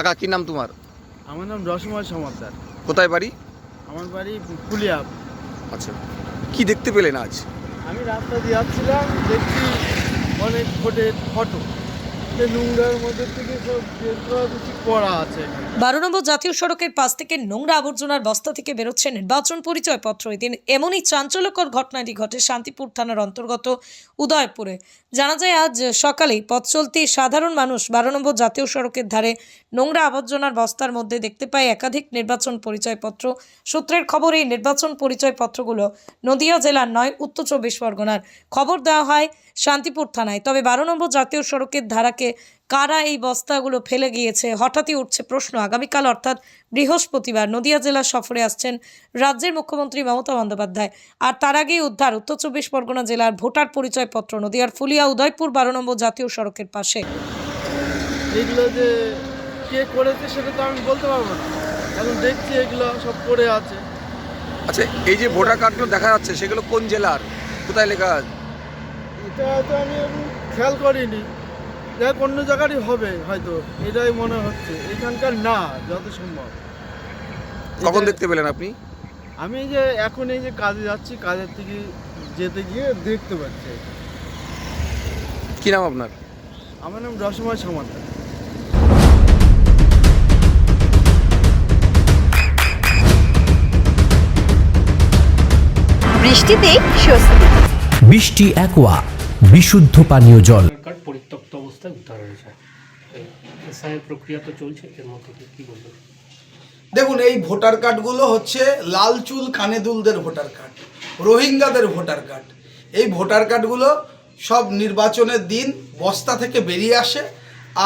কাকা কি নাম তোমার? আমার নাম রসময় সমাদার কোথায় বাড়ি? আমার বাড়ি ফুলিয়া আচ্ছা কি দেখতে পেলেন আজ? আমি রাস্তা দিয়ে যাচ্ছিলাম দেখছি অনেক ফোটের ফটো বের নম্বর জাতীয় সড়কের পাশ থেকে নোংরা আবর্জনার বস্তা থেকে বেরোচ্ছে নির্বাচন পরিচয়পত্র। এদিন এমনই চাঞ্চল্যকর ঘটনাটি ঘটে শান্তিপুর থানার অন্তর্গত উদয়পুরে। জানা যায়, আজ সকালেই পথ চলতি সাধারণ মানুষ বারো নম্বর জাতীয় সড়কের ধারে নোংরা আবর্জনার বস্তার মধ্যে দেখতে পায় একাধিক নির্বাচন পরিচয়পত্র। সূত্রের খবর, এই নির্বাচন পরিচয়পত্রগুলো নদিয়া জেলার নয়, উত্তর চব্বিশ পরগনার। খবর দেওয়া হয় শান্তিপুর থানায়। তবে বারো নম্বর জাতীয় সড়কের ধারাকে কারা এই বস্তাগুলো ফেলে গিয়েছে? হঠাৎই উঠছে প্রশ্ন। আগামীকাল অর্থাৎ বৃহস্পতিবার নদিয়া জেলা সফরে আসছেন রাজ্যের মুখ্যমন্ত্রী মমতা বন্দ্যোপাধ্যায়। আর তার আগেই উদ্ধার উত্তর চব্বিশ পরগনা জেলার ভোটার পরিচয়পত্র নদিয়ার ফুলিয়া উদয়পুর বারো নম্বর জাতীয় সড়কের পাশে। এগুলো যে কে করেছে সেটা তো আমি বলতে পারব না। এখন দেখছি এগুলো সব পড়ে আছে। আচ্ছা এই যে ভোটার কার্ডগুলো দেখা যাচ্ছে সেগুলো কোন জেলার? কোথায় লেখা আছে? এটা তো আমি খেয়াল করিনি। দেখ অন্য জায়গারই হবে হয়তো। এটাই মনে হচ্ছে। এখানকার না যত সম্ভব কখন দেখতে পেলেন আপনি? আমি এই যে এখন এই যে কাজে যাচ্ছি কাজের থেকে যেতে গিয়ে দেখতে পাচ্ছি। কি নাম আপনার? আমার নাম রসময় সমাদার বৃষ্টিতেই স্বস্তি। বৃষ্টি অ্যাকোয়া বিশুদ্ধ পানীয় জল। কার্ড পরিত্যক্ত অবস্থায় উদ্ধার হয়েছে। এসআইয়ের প্রক্রিয়া তো চলছে, এর মধ্যে বলবেন? দেখুন, এই ভোটার কার্ডগুলো হচ্ছে লাল চুল কানেদুলদের ভোটার কার্ড, রোহিঙ্গাদের ভোটার কার্ড। এই ভোটার কার্ডগুলো সব নির্বাচনের দিন বস্তা থেকে বেরিয়ে আসে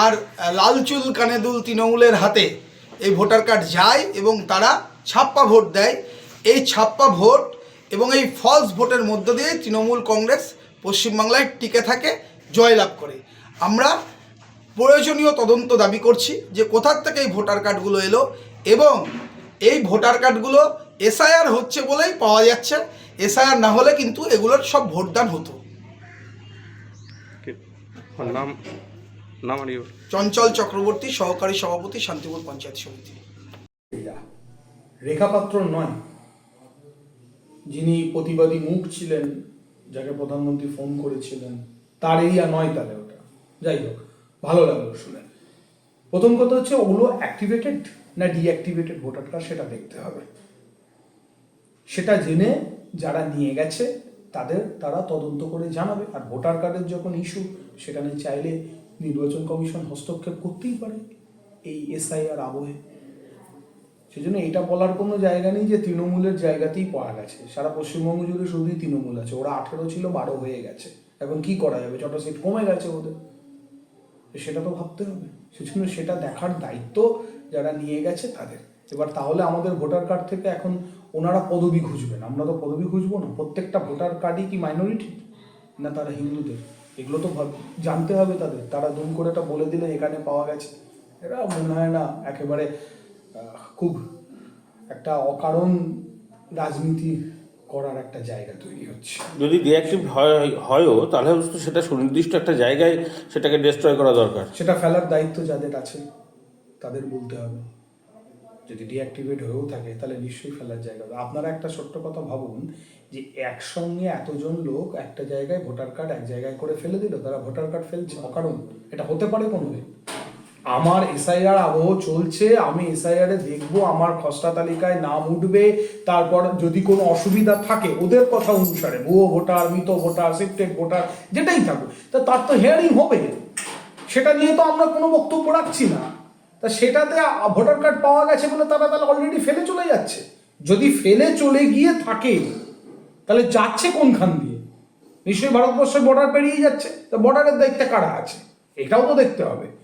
আর লাল চুল কানেদুল তৃণমূলের হাতে এই ভোটার কার্ড যায় এবং তারা ছাপ্পা ভোট দেয়। এই ছাপ্পা ভোট এবং এই ফলস ভোটের মধ্য দিয়ে তৃণমূল কংগ্রেস পশ্চিমবাংলায় টিকে থাকে। জয়লাভ করে। আমরা প্রয়োজনীয় তদন্ত দাবি করছি যে কোথার থেকে এই ভোটার কার্ডগুলো এলো এবং এই ভোটার কার্ডগুলো এসআইআর হচ্ছে বলেই পাওয়া যাচ্ছে। এসআইআর না হলে কিন্তু এগুলোর সব ভোটদান হতো। নাম নাম। চঞ্চল চক্রবর্তী সহকারী সভাপতি শান্তিপুর পঞ্চায়েত সমিতি। রেখাপাত্র নয়। যিনি প্রতিবাদী মুখ ছিলেন যাকে প্রধানমন্ত্রী ফোন করেছিলেন তার এরিয়া নয় তাহলে ওটা। যাই হোক, ভালো লাগল শুনে। প্রথম কথা হচ্ছে, ওগুলো অ্যাক্টিভেটেড না ডিঅ্যাক্টিভেটেড ভোটার কার্ড সেটা দেখতে হবে। সেটা জেনে যারা নিয়ে গেছে, তাদের তারা তদন্ত করে জানাবে। আর ভোটার কার্ডের যখন ইস্যু সেখানে চাইলে নির্বাচন কমিশন হস্তক্ষেপ করতেই পারে এই এসআইআর আবহে। সেজন্য এটা বলার কোনো জায়গা নেই যে তৃণমূলের জায়গাতেই পাওয়া গেছে। সারা পশ্চিমবঙ্গ জুড়ে শুধুই তৃণমূল আছে। ওরা আঠেরো ছিল, বারো হয়ে গেছে। এখন কি করা যাবে? ছটা সিট কমে গেছে ওদের। সেটা তো ভাবতে হবে। সেজন্য সেটা দেখার দায়িত্ব যারা নিয়ে গেছে তাদের। এবার তাহলে আমাদের ভোটার কার্ড থেকে এখন ওনারা পদবি খুঁজবেন। আমরা তো পদবি খুঁজবো না। প্রত্যেকটা ভোটার কার্ডই কি মাইনরিটি না তারা হিন্দুদের? এগুলো তো জানতে হবে তাদের। তারা দুম করে এটা বলে দিলে এখানে পাওয়া গেছে। এরা মনে হয় না একেবারে খুব একটা অকারণ রাজনীতি করার একটা জায়গা তৈরি হচ্ছে। যদি ডিঅ্যাক্টিভ হয় হয়ও তাহলে তো সেটা সুনির্দিষ্ট একটা জায়গায় সেটাকে ডিস্ট্রয় করা দরকার। সেটা ফেলার দায়িত্ব যাদের আছে তাদের বলতে হবে। যদি ডিঅ্যাক্টিভেট হয়েও থাকে তাহলে নিশ্চয়ই ফেলার জায়গা হবে। আপনারা একটা ছোট্ট কথা ভাবুন যে একসঙ্গে এতজন লোক একটা জায়গায় ভোটার কার্ড এক জায়গায় করে ফেলে দিল তারা ভোটার কার্ড ফেলছে অকারণ। এটা হতে পারে কোনোদিন। আমার এসআইআর আবহ চলছে, আমি এসআইআর দেখব, আমার খসড়া তালিকায় নাম উঠবে, তারপর যদি কোনো অসুবিধা থাকে, ওদের কথা অনুসারে, ভুয়ো ভোটার, মৃত ভোটার শিফটেড ভোটার, যেটাই থাকুক, তা তার তো হেয়ারিং হবে। সেটা নিয়ে তো আমরা কোনো বক্তব্য রাখছি না। তা সেটাতে ভোটার কার্ড পাওয়া গেছে বলে তারা তাহলে অলরেডি ফেলে চলে যাচ্ছে। যদি ফেলে চলে গিয়ে থাকে, তাহলে যাচ্ছে কোনখান দিয়ে? নিশ্চয়ই ভারতবর্ষের বর্ডার পেরিয়ে যাচ্ছে। তা বর্ডারের দায়িত্বে কারা আছে? এটাও তো দেখতে হবে।